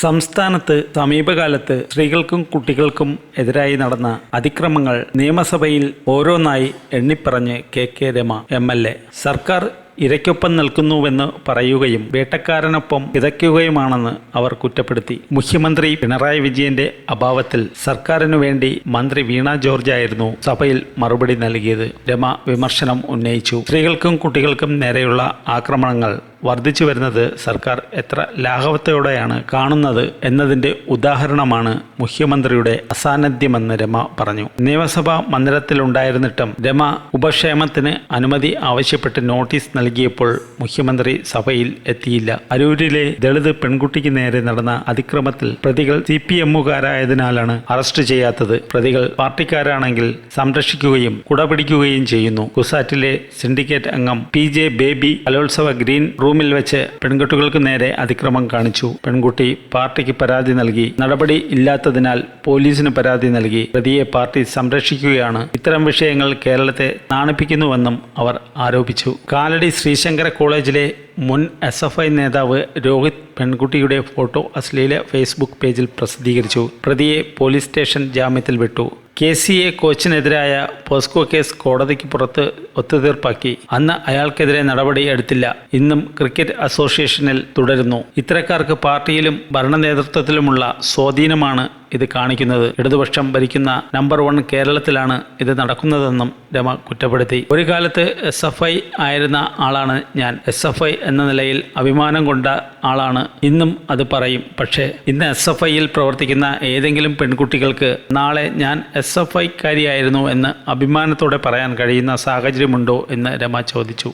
സംസ്ഥാനത്ത് സമീപകാലത്ത് സ്ത്രീകൾക്കും കുട്ടികൾക്കും എതിരായി നടന്ന അതിക്രമങ്ങൾ നിയമസഭയിൽ ഓരോന്നായി എണ്ണിപ്പറഞ്ഞ് K K Rema M L A. സർക്കാർ ഇരയ്ക്കൊപ്പം നിൽക്കുന്നുവെന്ന് പറയുകയും വേട്ടക്കാരനൊപ്പം വിതയ്ക്കുകയുമാണെന്ന് അവർ കുറ്റപ്പെടുത്തി. മുഖ്യമന്ത്രി പിണറായി വിജയന്റെ അഭാവത്തിൽ സർക്കാരിനു വേണ്ടി മന്ത്രി വീണ ജോർജ് ആയിരുന്നു സഭയിൽ മറുപടി നൽകിയത്. രമ വിമർശനം ഉന്നയിച്ചു. സ്ത്രീകൾക്കും കുട്ടികൾക്കും നേരെയുള്ള ആക്രമണങ്ങൾ വർദ്ധിച്ചു വരുന്നത് സർക്കാർ എത്ര ലാഘവത്തോടെയാണ് കാണുന്നത് എന്നതിന്റെ ഉദാഹരണമാണ് മുഖ്യമന്ത്രിയുടെ അസാന്നിധ്യമെന്ന് രമ പറഞ്ഞു. നിയമസഭാ മന്ദിരത്തിലുണ്ടായിരുന്നിട്ടും രമ ഉപക്ഷേമത്തിന് അനുമതി ആവശ്യപ്പെട്ട് നോട്ടീസ് നൽകിയപ്പോൾ മുഖ്യമന്ത്രി സഭയിൽ എത്തിയില്ല. അരൂരിലെ ദളിത് പെൺകുട്ടിക്ക് നേരെ നടന്ന അതിക്രമത്തിൽ പ്രതികൾ സി പി എമ്മുകാരായതിനാലാണ് അറസ്റ്റ് ചെയ്യാത്തത്. പ്രതികൾ പാർട്ടിക്കാരാണെങ്കിൽ സംരക്ഷിക്കുകയും കുടപിടിക്കുകയും ചെയ്യുന്നു. കുസാറ്റിലെ സിൻഡിക്കേറ്റ് അംഗം പി ജെ ബേബി കലോത്സവ ഗ്രീൻ റൂമിൽ വെച്ച് പെൺകുട്ടികൾക്ക് നേരെ അതിക്രമം കാണിച്ചു. പെൺകുട്ടി പാർട്ടിക്ക് പരാതി നൽകി. നടപടി ഇല്ലാത്തതിനാൽ പോലീസിന് പരാതി നൽകി. പ്രതിയെ പാർട്ടി സംരക്ഷിക്കുകയാണ്. ഇത്തരം വിഷയങ്ങൾ കേരളത്തെ നാണിപ്പിക്കുന്നുവെന്നും അവർ ആരോപിച്ചു. കാലടി ശ്രീശങ്കര കോളേജിലെ മുൻ എസ് എഫ് ഐ നേതാവ് രോഹിത് പെൺകുട്ടിയുടെ ഫോട്ടോ അശ്ലീല ഫേസ്ബുക്ക് പേജിൽ പ്രസിദ്ധീകരിച്ചു. പ്രതിയെ പോലീസ് സ്റ്റേഷൻ ജാമ്യത്തിൽ വിട്ടു. കെ സി എ കോച്ചിനെതിരായ പോസ്കോ കേസ് കോടതിക്ക് പുറത്ത് ഒത്തുതീർപ്പാക്കി. അന്ന് അയാൾക്കെതിരെ നടപടി എടുത്തില്ല. ഇന്നും ക്രിക്കറ്റ് അസോസിയേഷനിൽ തുടരുന്നു. ഇത്തരക്കാർക്ക് പാർട്ടിയിലും ഭരണ നേതൃത്വത്തിലുമുള്ള സ്വാധീനമാണ് ഇത് കാണിക്കുന്നത്. ഇടതുപക്ഷം ഭരിക്കുന്ന നമ്പർ വൺ കേരളത്തിലാണ് ഇത് നടക്കുന്നതെന്നും രമ കുറ്റപ്പെടുത്തി. ഒരു കാലത്ത് എസ് എഫ് ഐ ആയിരുന്ന ആളാണ് ഞാൻ. എസ് എഫ് ഐ എന്ന നിലയിൽ അഭിമാനം കൊണ്ട ആളാണ്. ഇന്നും അത് പറയും. പക്ഷേ ഇന്ന് എസ് എഫ് ഐയിൽ പ്രവർത്തിക്കുന്ന ഏതെങ്കിലും പെൺകുട്ടികൾക്ക് നാളെ ഞാൻ എസ് എഫ് ഐക്കാരിയായിരുന്നു എന്ന് അഭിമാനത്തോടെ പറയാൻ കഴിയുന്ന സാഹചര്യമുണ്ടോ എന്ന് രമ ചോദിച്ചു.